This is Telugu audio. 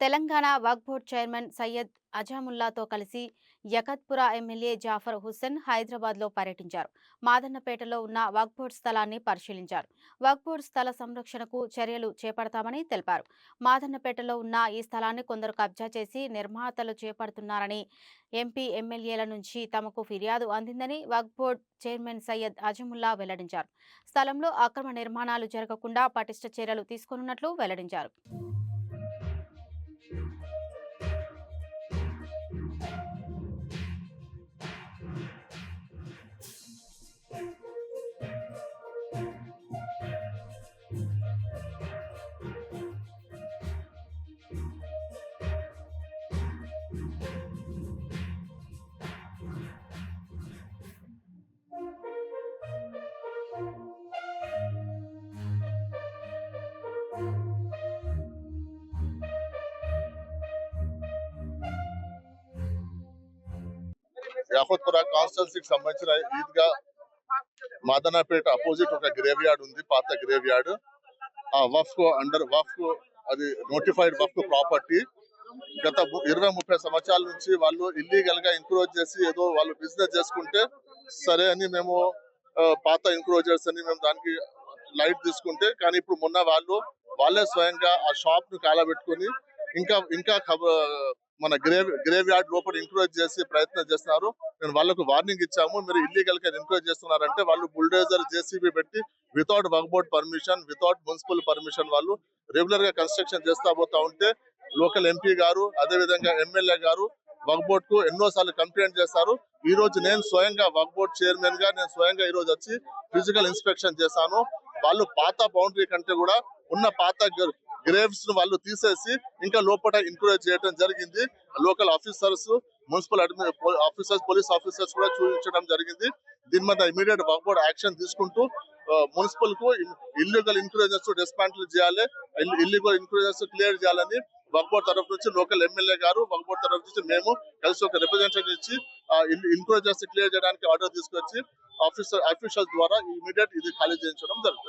తెలంగాణ వక్ఫ్ చైర్మన్ సయ్యద్ అజాముల్లాతో కలిసి యకత్పుర ఎమ్మెల్యే జాఫర్ హుస్సేన్ హైదరాబాద్లో పర్యటించారు. మాదన్నపేటలో ఉన్న వక్ఫ్బోర్డ్ స్థలాన్ని పరిశీలించారు. వక్ఫ్బోర్డ్ స్థల సంరక్షణకు చర్యలు చేపడతామని తెలిపారు. మాదన్నపేటలో ఉన్న ఈ స్థలాన్ని కొందరు కబ్జా చేసి నిర్మాతలు చేపడుతున్నారని ఎంపీ ఎమ్మెల్యేల నుంచి తమకు ఫిర్యాదు అందిందని వక్ఫ్బోర్డ్ చైర్మన్ సయ్యద్ అజముల్లా వెల్లడించారు. స్థలంలో అక్రమ నిర్మాణాలు జరగకుండా పటిష్ట చర్యలు తీసుకోనున్నట్లు వెల్లడించారు. యాహోత్పుర కాన్స్టెన్సీకి సంబంధించిన ఈద్గా మాదనాపేట అపోజిట్ ఒక గ్రేవ్ యార్డ్ ఉంది పాత గ్రేవ్ యార్డ్ ఆ వఫ్ అండర్ వఫ్ అది నోటిఫైడ్ వఫ్ ప్రాపర్టీ గత ఇరవై ముప్పై సంవత్సరాల నుంచి వాళ్ళు ఇల్లీగల్గా ఇంక్రోజ్ చేసి ఏదో వాళ్ళు బిజినెస్ చేసుకుంటే సరే అని మేము పాత ఎంక్రోచర్స్ అని మేము దానికి లైట్ తీసుకుంటే కానీ ఇప్పుడు మొన్న వాళ్ళు వాళ్ళే స్వయంగా ఆ షాప్ను కాలబెట్టుకుని ఇంకా ఇంకా మన గ్రేవ్ గ్రేవ్ యార్డ్ లోపల ఎంక్రోజ్ చేసి ప్రయత్నం చేస్తున్నారు. నేను వాళ్ళకు వార్నింగ్ ఇచ్చాము. మీరు ఇల్లీగల్గా ఎంక్రోజ్ చేస్తున్నారంటే వాళ్ళు బుల్డోజర్ జేసీబీ పెట్టి without work board permission without municipal permission వాళ్ళు రెగ్యులర్గా కన్స్ట్రక్షన్ చేస్తా పోతా ఉంటే లోకల్ ఎంపీ గారు అదే విధంగా ఎమ్మెల్యే గారు వర్క్ బోర్డ్కు ఎన్నో సార్లు కంప్లైంట్ చేస్తారు. ఈ రోజు నేను స్వయంగా వర్క్ బోర్డ్ చైర్మన్గా నేను స్వయంగా ఈ రోజు వచ్చి ఫిజికల్ ఇన్స్పెక్షన్ చేశాను. వాళ్ళు పాత బౌండరీ కంటే కూడా ఉన్న పాత గ్రేవ్స్ను వాళ్ళు తీసేసి ఇంకా లోపల ఎంక్వైరీ చేయడం జరిగింది. Local officers municipal officers police officers కూడా చూపించడం జరిగింది. దీని మీద ఇమీడియట్ వర్క్బోర్డ్ యాక్షన్ తీసుకుంటూ మున్సిపల్కు ఇల్లీగల్ ఇన్క్రూజెస్ డిస్మాంటిల్ చేయాలి. ఇల్లీగల్ ఇన్క్రూజెస్ క్లియర్ చేయాలని వర్క్ బోర్డ్ తరఫు నుంచి లోకల్ ఎమ్మెల్యే గారు వర్క్ తరఫు నుంచి మేము కలిసి ఒక రిప్రజెంటేషన్ ఇచ్చి ఇన్క్రూజెస్ క్లియర్ చేయడానికి ఆర్డర్ తీసుకొచ్చి ఆఫీసర్ అఫీషియల్స్ ద్వారా ఇమీడియట్ ఇది ఖాళీ చేయించడం జరుగుతుంది.